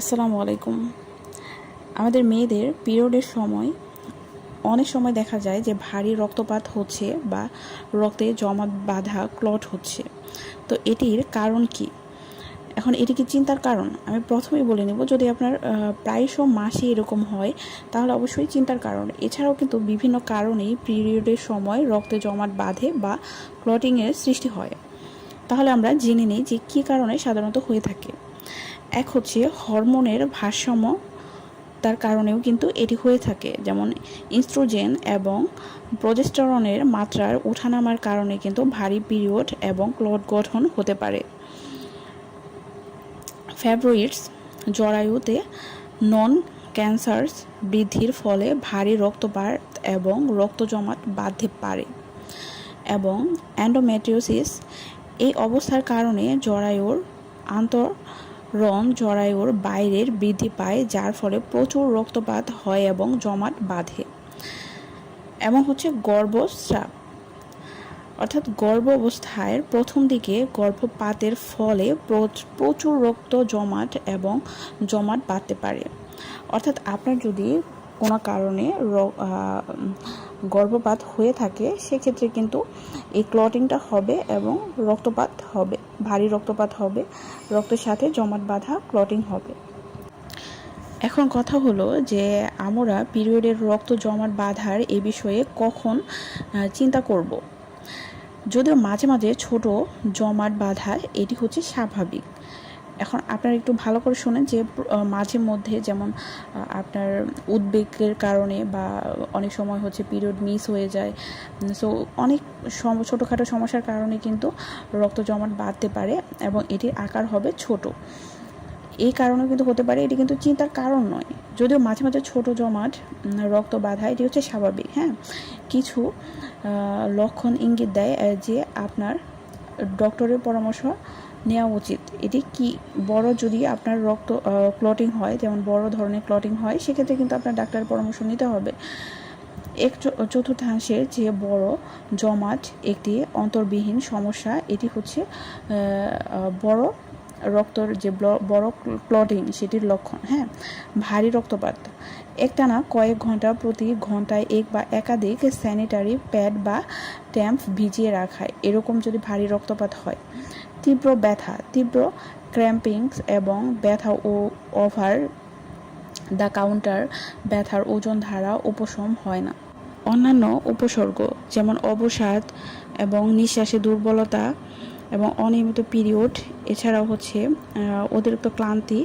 আসসালামু আলাইকুম। আমাদের মেয়েদের পিরিয়ডের সময় অনেক সময় দেখা যায় যে ভারী রক্তপাত হচ্ছে বা রক্তে জমা বাঁধা ক্লট হচ্ছে। তো এটির কারণ কি? এখন এটি কি চিন্তার কারণ? আমি প্রথমেই বলে নেব, যদি আপনার প্রায়শ মাসে এরকম হয়, তাহলে অবশ্যই চিন্তার কারণ। এছাড়াও কিন্তু বিভিন্ন কারণেই পিরিয়ডের সময় রক্তে জমাট বাঁধে বা ক্লটিংয়ের সৃষ্টি হয়। তাহলে আমরা জেনে নিই যে কী কারণে সাধারণত হয়ে থাকে। এক হচ্ছে হরমোনের ভারসাম্য, তার কারণেও কিন্তু এটি হয়ে থাকে। যেমন ইনস্ট্রোজেন এবং প্রজেস্টেরনের মাত্রার ওঠানামার কারণে কিন্তু ভারী পিরিয়ড এবং ক্লট গঠন হতে পারে। ফ্যাব্রয়েডস জরায়ুতে নন ক্যান্সার্স বৃদ্ধির ফলে ভারী রক্তপাত এবং রক্ত জমাট বাঁধতে পারে এবং অ্যান্ডোমেট্রিওসিস এই অবস্থার কারণে জরায়ুর আন্তরণ জরায়ুর বাইরের বৃদ্ধি পায়, যার ফলে প্রচুর রক্তপাত হয় এবং জমাট বাঁধে। এবং হচ্ছে গর্ভস্রাব। অর্থাৎ গর্ভ অবস্থায় প্রথম দিকে গর্ভপাতের ফলে প্রচুর রক্ত জমাট এবং জমাট বাঁধতে পারে। অর্থাৎ আপনার যদি কোনো কারণে গর্ভপাত হয়ে থাকে, সেক্ষেত্রে কিন্তু এই ক্লটিংটা হবে এবং রক্তপাত হবে, ভারী রক্তপাত হবে, রক্তের সাথে জমাট বাঁধা ক্লটিং হবে। এখন কথা হলো যে আমরা পিরিয়ডের রক্ত জমাট বাঁধার এ বিষয়ে কখন চিন্তা করব। যদিও মাঝে মাঝে ছোট জমাট বাঁধা, এটি হচ্ছে স্বাভাবিক। এখন আপনারা একটু ভালো করে শোনেন যে মাঝে মধ্যে যেমন আপনার উদ্বেগের কারণে বা অনেক সময় হচ্ছে পিরিয়ড মিস হয়ে যায় সো অনেক ছোটোখাটো সমস্যার কারণে কিন্তু রক্ত জমাট বাঁধতে পারে এবং এটির আকার হবে ছোট। এই কারণেও কিন্তু হতে পারে, এটি কিন্তু চিন্তার কারণ নয়। যদিও মাঝে মাঝে ছোট জমাট রক্ত বাঁধা, এটি হচ্ছে স্বাভাবিক হ্যাঁ? কিছু লক্ষণ ইঙ্গিত দেয় যে আপনার ডক্টরের পরামর্শ নেওয়া উচিত। এটি কি বড় যদি আপনার রক্ত ক্লটিং হয়, যেমন বড় ধরনের ক্লটিং হয়, সেক্ষেত্রে কিন্তু আপনার ডাক্তারের পরামর্শ নিতে হবে। এক চতুর্থাংশের যে বড় জমাট, একটি অন্তর্বিহীন সমস্যা, এটি হচ্ছে বড় রক্তর যে বড় ক্লটিং সেটির লক্ষণ। হ্যাঁ ভারী রক্তপাত। একটানা কয়েক ঘণ্টা প্রতি ঘন্টায় এক বা একাধিক স্যানিটারি প্যাড বা ট্যাম্প ভিজিয়ে রাখায় এরকম যদি ভারী রক্তপাত হয়। তীব্র ব্যথা, তীব্র ক্র্যাম্পিংস এবং ব্যথা ও ওভার দ্য কাউন্টার ব্যথার ওজন ধারা উপশম হয় না। অন্যান্য উপসর্গ যেমন অবসাদ এবং নিঃশ্বাসে দুর্বলতা এবং অনিয়মিত পিরিয়ড এছাড়াও হচ্ছে অতিরিক্ত ক্লান্তি